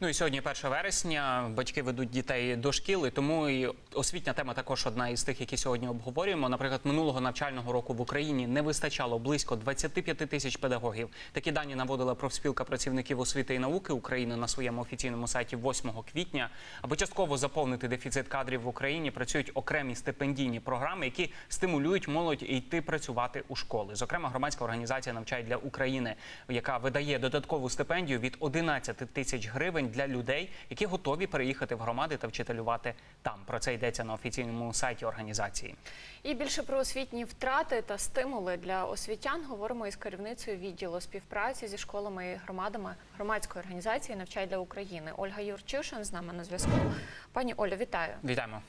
Ну і сьогодні 1 вересня. Батьки ведуть дітей до шкіл, і тому і освітня тема також одна із тих, які сьогодні обговорюємо. Наприклад, минулого навчального року в Україні не вистачало близько 25 тисяч педагогів. Такі дані наводила профспілка працівників освіти і науки України на своєму офіційному сайті 8 квітня. Аби частково заповнити дефіцит кадрів в Україні, працюють окремі стипендійні програми, які стимулюють молодь йти працювати у школи. Зокрема, громадська організація «Навчай для України, яка видає додаткову стипендію від 11 тисяч гривень для людей, які готові переїхати в громади та вчителювати там. Про це йдеться на офіційному сайті організації. І більше про освітні втрати та стимули для освітян говоримо із керівницею відділу співпраці зі школами і громадами громадської організації Навчай для України. Ольга Юрчишин з нами на зв'язку. Пані Олю, вітаю. Вітаємо.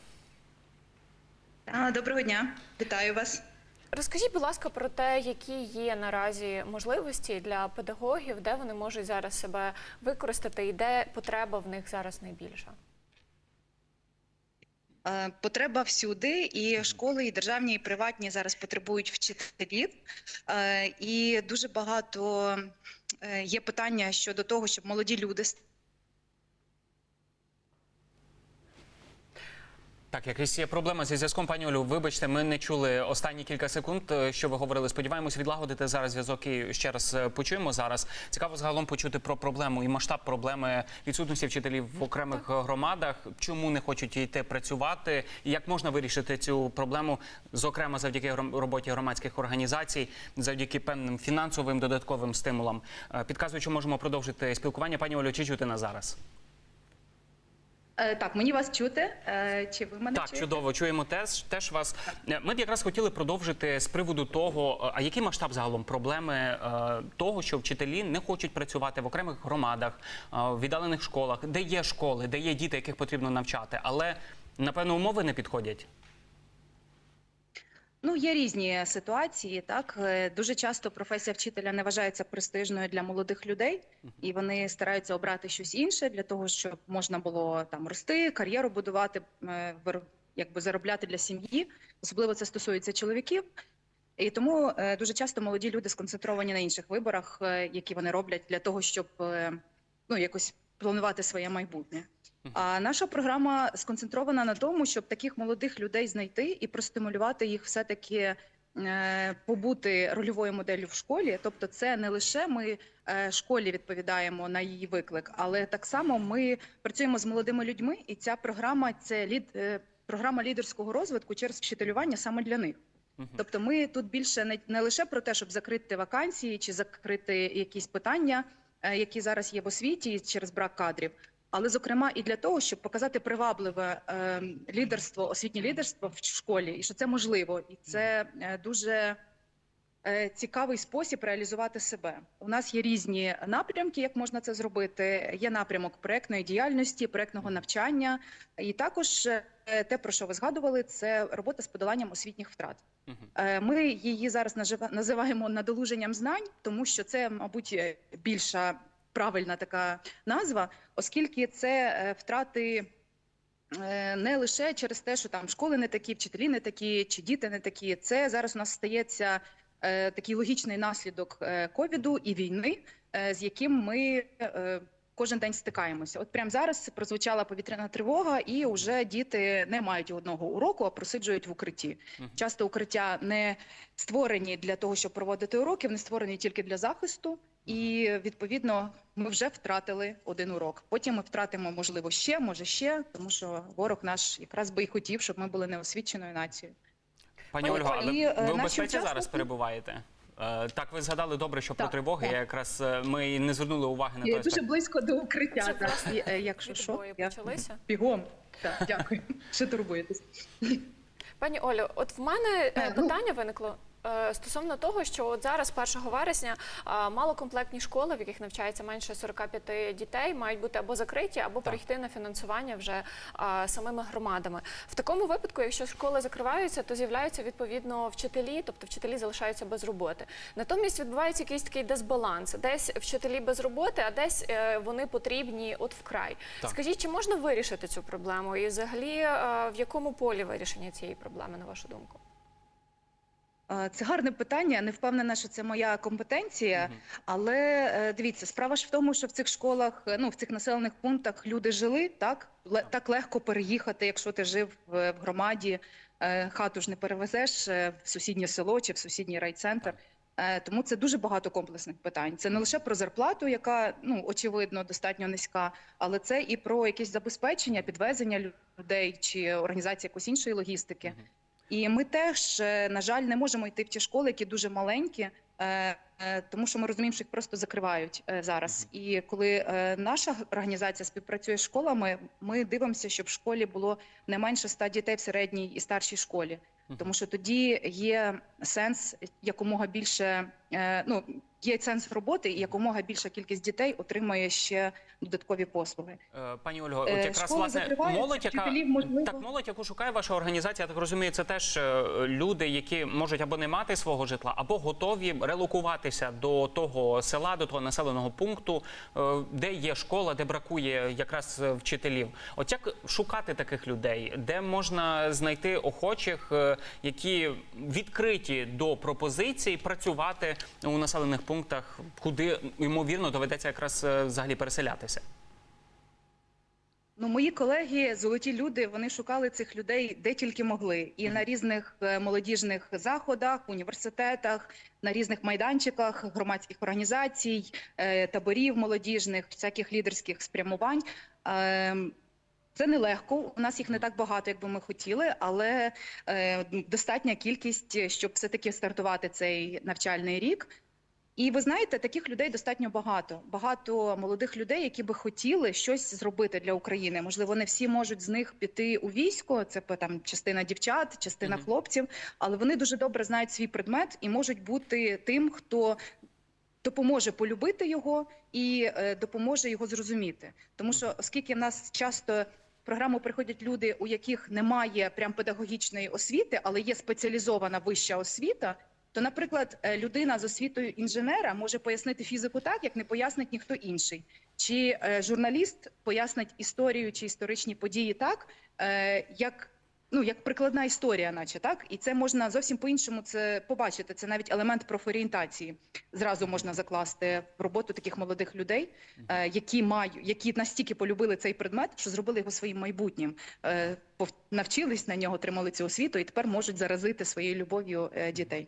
Доброго дня, вітаю вас. Розкажіть, будь ласка, про те, які є наразі можливості для педагогів, де вони можуть зараз себе використати, і де потреба в них зараз найбільша. Е, Потреба всюди, і школи, і державні, і приватні зараз потребують вчителів. Е, І дуже багато е, є питання щодо того, щоб молоді люди Так, якась є проблема зі зв'язком, пані Олю. Вибачте, ми не чули останні кілька секунд, е, що ви говорили. Сподіваємось, відлагодити зараз зв'язок і ще раз е, почуємо зараз. Цікаво загалом почути про проблему і масштаб проблеми відсутності вчителів в окремих е, громадах. Чому не хочуть йти працювати? І як можна вирішити цю проблему, зокрема завдяки роботі громадських організацій, завдяки певним фінансовим додатковим стимулам. Е, Підказую, що можемо продовжити спілкування. Пані Олю, чи чути нас зараз? Е, так, мені вас чути. Е, Чи ви мене Так, чуєте? чудово. Чуємо теж, теж вас. Е, Ми б якраз хотіли продовжити з приводу того, е, а який масштаб загалом проблеми е, того, що вчителі не хочуть працювати в окремих громадах, е, в віддалених школах, де є школи, де є діти, яких потрібно навчати, але напевно умови не підходять. Ну, є різні ситуації. Так Е, дуже часто професія вчителя не вважається престижною для молодих людей, і вони стараються обрати щось інше для того, щоб можна було там рости, кар'єру будувати, е, якби заробляти для сім'ї. Особливо це стосується чоловіків. І тому е, дуже часто молоді люди сконцентровані на інших виборах, які вони роблять для того, щоб ну якось планувати своє майбутнє. А наша програма сконцентрована на тому, щоб таких молодих людей знайти і простимулювати їх все-таки е, побути рольовою моделлю в школі. Тобто, це не лише ми е, школі відповідаємо на її виклик, але так само ми працюємо з молодими людьми, і ця програма це лід, е, програма лідерського розвитку через вчителювання саме для них. Тобто, ми тут більше не, не лише про те, щоб закрити вакансії чи закрити якісь питання, які зараз є в освіті через брак кадрів, але зокрема і для того, щоб показати привабливе е, лідерство, освітнє лідерство в школі, і що це можливо, і це е, дуже е, цікавий спосіб реалізувати себе. У нас є різні напрямки, як можна це зробити. Є напрямок проектної діяльності, проектного навчання, і також те, про що ви згадували, це робота з подоланням освітніх втрат. Ми її зараз називаємо надолуженням знань, тому що це, мабуть, більша правильна така назва, оскільки це е, втрати. е, Не лише через те, що там школи не такі, вчителі не такі, чи діти не такі. Це зараз у нас стається е, такий логічний наслідок ковіду і війни, е, з яким ми е, кожен день стикаємося. От прямо зараз прозвучала повітряна тривога, і вже діти не мають одного уроку, а просиджують в укритті. Часто укриття не створені для того, щоб проводити уроки, вони створені тільки для захисту. І відповідно ми вже втратили один урок. Потім ми втратимо, можливо, ще, може ще, тому що ворог наш якраз би і хотів, щоб ми були неосвіченою нацією. Пані Олі, але ви у безпеці зараз перебуваєте? Е, Так, ви згадали добре, що про тривоги. так. Я якраз е, ми і не звернули уваги на той Я дуже близько до укриття. Так. І, е, Якщо що, я почалися. бігом. Так, дякую. Що турбуєтесь? Пані Олю, от в мене ну- питання виникло. Е, Стосовно того, що от зараз, 1 вересня, малокомплектні школи, в яких навчається менше 45 дітей, мають бути або закриті, або перейти на фінансування вже а, самими громадами. В такому випадку, якщо школи закриваються, то з'являються відповідно вчителі, тобто вчителі залишаються без роботи. Натомість відбувається якийсь такий дисбаланс. Десь вчителі без роботи, а десь е, вони потрібні от вкрай. Так. Скажіть, чи можна вирішити цю проблему? І взагалі е, в якому полі вирішення цієї проблеми, на вашу думку? Е, Це гарне питання. Не впевнена, що це моя компетенція. Але е, дивіться, справа ж в тому, що в цих школах, е, ну в цих населених пунктах люди жили так. Так легко переїхати, якщо ти жив в, в громаді. Е, Хату ж не перевезеш е, в сусіднє село чи в сусідній райцентр. Е, Тому це дуже багато комплексних питань. Це не лише про зарплату, яка ну очевидно достатньо низька, але це і про якесь забезпечення, підвезення лю- людей чи організація якоїсь іншої логістики. І ми теж, е, на жаль, не можемо йти в ті школи, які дуже маленькі, е, е, тому що ми розуміємо, що їх просто закривають зараз. І коли наша організація співпрацює з школами, ми дивимося, щоб в школі було не менше 100 дітей в середній і старшій школі. Тому що тоді є сенс якомога більше, ну є сенс роботи, і якомога більша кількість дітей отримує ще додаткові послуги. Е, Пані Ольго, Е, от якраз школи власне молодь, яка можливо. так молодь, яку шукає ваша організація, я так розумію, це теж е, люди, які можуть або не мати свого житла, або готові релокуватися до того села, до того населеного пункту, е, де є школа, де бракує якраз е, вчителів. От як шукати таких людей, де можна знайти охочих, е, які відкриті до пропозицій працювати у населених пунктах, куди ймовірно доведеться якраз е, взагалі переселятися? Ну, мої колеги, золоті люди, вони шукали цих людей де тільки могли, і на різних е, молодіжних заходах, університетах, на різних майданчиках громадських організацій, е, таборів молодіжних, всяких лідерських спрямувань. Це нелегко. У нас їх не так багато, як би ми хотіли, але е, достатня кількість, щоб все таки стартувати цей навчальний рік. І ви знаєте, таких людей достатньо багато. Багато молодих людей, які би хотіли щось зробити для України. Можливо, не всі можуть з них піти у військо. Це там частина дівчат, частина Мгм. хлопців, але вони дуже добре знають свій предмет і можуть бути тим, хто допоможе полюбити його і е, допоможе його зрозуміти. Тому що, оскільки в нас часто програму приходять люди, у яких немає прям педагогічної освіти, але є спеціалізована вища освіта. То, наприклад, е, людина з освітою інженера може пояснити фізику так, як не пояснить ніхто інший. Чи е, журналіст пояснить історію чи історичні події так, е, як ну як прикладна історія, наче так, і це можна зовсім по-іншому це побачити. Це навіть елемент профорієнтації. Зразу можна закласти в роботу таких молодих людей, е, які мають, які настільки полюбили цей предмет, що зробили його своїм майбутнім, е, навчились на нього, отримали цю освіту і тепер можуть заразити своєю любов'ю е, дітей.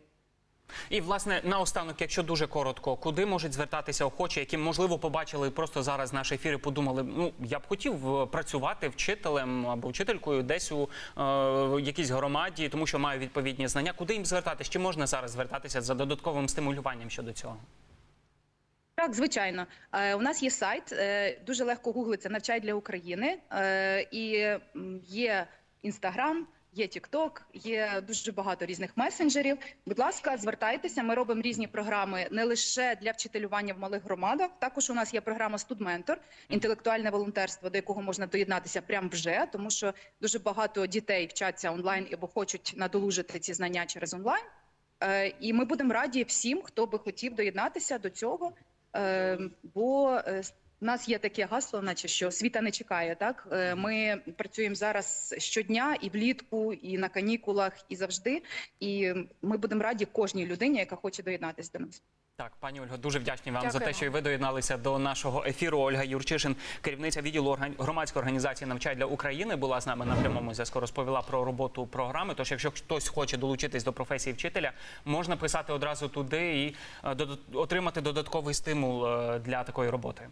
І власне наостанок, якщо дуже коротко, куди можуть звертатися охочі, які можливо побачили просто зараз наш ефір і подумали, ну я б хотів е, працювати вчителем або вчителькою десь у е, якійсь громаді, тому що маю відповідні знання. Куди їм звертатись? Чи можна зараз звертатися за додатковим стимулюванням щодо цього? Так, звичайно. Е, У нас є сайт, е, дуже легко гуглиться «Навчай для України. І є Інстаграм, є Тікток, є дуже багато різних месенджерів. Будь ласка, звертайтеся. Ми робимо різні програми не лише для вчителювання в малих громадах. Також у нас є програма «Студментор», інтелектуальне волонтерство, до якого можна доєднатися прямо вже, тому що дуже багато дітей вчаться онлайн або хочуть надолужити ці знання через онлайн. Е, І ми будемо раді всім, хто би хотів доєднатися до цього. Е, бо е, у нас є таке гасло, наче що освіта не чекає. Так Е, ми працюємо зараз щодня і влітку, і на канікулах, і завжди. І ми будемо раді кожній людині, яка хоче доєднатися до нас. Так, пані Ольго, дуже вдячні вам за те, що і ви доєдналися до нашого ефіру. Ольга Юрчишин, керівниця відділу громадської організації «Навчай для України, була з нами на прямому зв'язку. Розповіла про роботу програми. Тож, якщо хтось хоче долучитись до професії вчителя, можна писати одразу туди і е, отримати додатковий стимул е, для такої роботи.